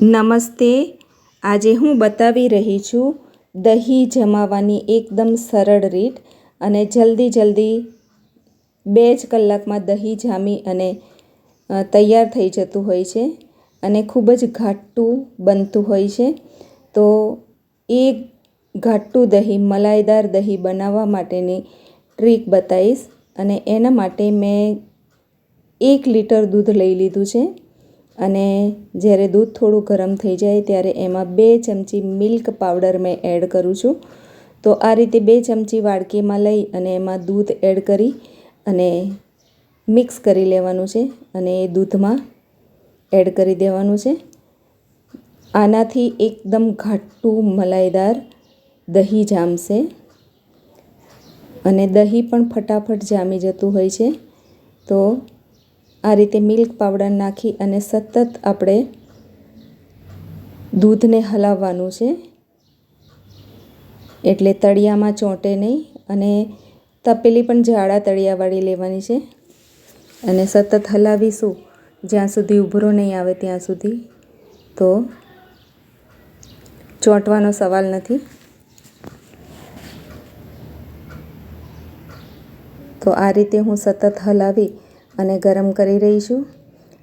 નમસ્તે. આજે હું બતાવી રહી છું દહીં જમાવવાની એકદમ સરળ રીત અને જલ્દી જલ્દી બે જ કલાકમાં દહીં જામી અને તૈયાર થઈ જતું હોય છે અને ખૂબ જ ઘાટું બનતું હોય છે. તો એ ઘાટું દહીં, મલાઈદાર દહીં બનાવવા માટેની ટ્રીક બતાવીશ અને એના માટે મેં એક લીટર દૂધ લઈ લીધું છે. અને જ્યારે દૂધ થોડું ગરમ થઈ જાય ત્યારે એમાં બે ચમચી મિલ્ક પાવડર મેં એડ કરું છું. તો આ રીતે બે ચમચી વાડકીમાં લઈ અને એમાં દૂધ એડ કરી અને મિક્સ કરી લેવાનું છે અને એ દૂધમાં એડ કરી દેવાનું છે. આનાથી એકદમ ઘાટું મલાઈદાર દહીં જામશે અને દહીં પણ ફટાફટ જામી જતું હોય છે. તો આ રીતે મિલ્ક પાવડર નાખી અને સતત આપણે દૂધને હલાવવાનું છે. એટલે તળિયામાં ચોંટે નહીં અને તપેલી પણ જાડા તળિયાવાળી લેવાની છે. અને સતત હલાવીશું જ્યાં સુધી ઉભરો નહીં આવે ત્યાં સુધી. તો ચોંટવાનો સવાલ નથી. તો આ રીતે હું સતત હલાવી અને ગરમ કરી રહી છું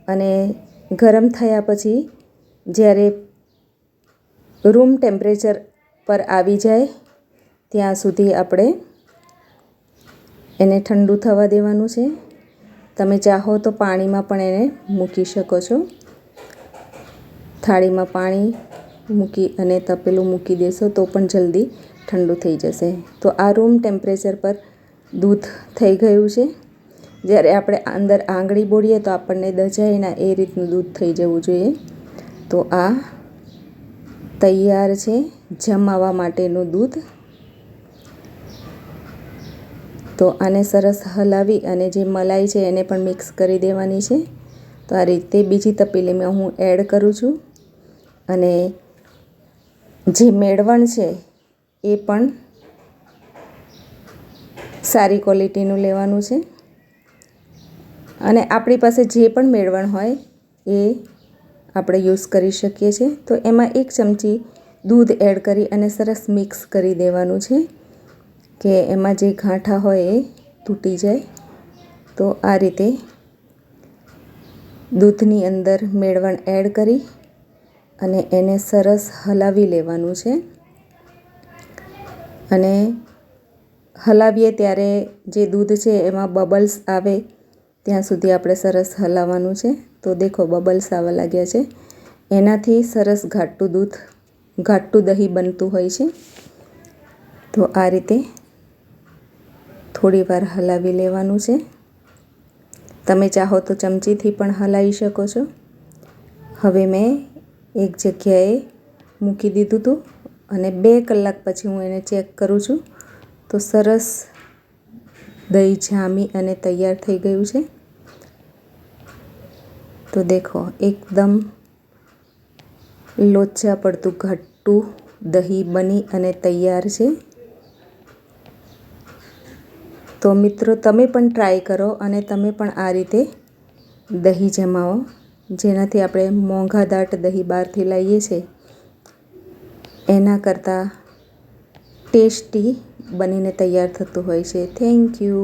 અને ગરમ થયા પછી જ્યારે રૂમ ટેમ્પરેચર પર આવી જાય, ત્યાં સુધી આપણે એને ઠંડુ થવા દેવાનું છે. તમે ચાહો તો પાણીમાં પણ એને મૂકી શકો છો. થાળીમાં પાણી મૂકી અને તપેલું મૂકી દેશો તો પણ જલ્દી ઠંડુ થઈ જશે. તો આ રૂમ ટેમ્પરેચર પર દૂધ થઈ ગયું છે. જ્યારે આપણે અંદર આંગળી બોળીએ તો આપણને દજાય ના એ રીતનું દૂધ થઈ જવું જોઈએ. તો આ તૈયાર છે જમાવા માટેનું દૂધ. તો આને સરસ હલાવી અને જે મલાઈ છે એને પણ મિક્સ કરી દેવાની છે. તો આ રીતે બીજી તપેલીમાં હું એડ કરું છું. અને જે મેળવણ છે એ પણ સારી ક્વોલિટીનું લેવાનું છે. અને આપણી પાસે જે પણ મેળવણ હોય એ આપણે યુઝ કરી શકીએ છીએ. તો એમાં એક ચમચી દૂધ એડ કરી અને સરસ મિક્સ કરી દેવાનું છે કે એમાં જે ગાંઠા હોય એ તૂટી જાય. તો આ રીતે દૂધની અંદર મેળવણ એડ કરી અને એને સરસ હલાવી લેવાનું છે. અને હલાવીએ ત્યારે જે દૂધ છે એમાં બબલ્સ આવે ત્યાં સુધી આપણે સરસ હલાવવાનું છે. તો દેખો બબલ્સ આવવા લાગ્યા છે. એનાથી સરસ ઘાટું દૂધ, ઘાટું દહીં બનતું હોય છે. તો આ રીતે થોડી વાર હલાવી લેવાનું છે. તમે ચાહો તો ચમચીથી પણ હલાવી શકો છો. હવે મેં એક જગ્યાએ મૂકી દીધું હતું અને બે કલાક પછી હું એને ચેક કરું છું. તો સરસ દહીં જામી અને તૈયાર થઈ ગયું છે. તો દેખો, એકદમ લોચા પડતું ઘટ્ટું દહીં બની અને તૈયાર છે. તો મિત્રો, તમે પણ ટ્રાય કરો અને તમે પણ આ રીતે દહીં જમાવો, જેનાથી આપણે મોંઘા દાટ દહીં બહારથી લાવીએ છીએ. એના કરતાં ટેસ્ટી બનીને તૈયાર થતું હોય છે. Thank you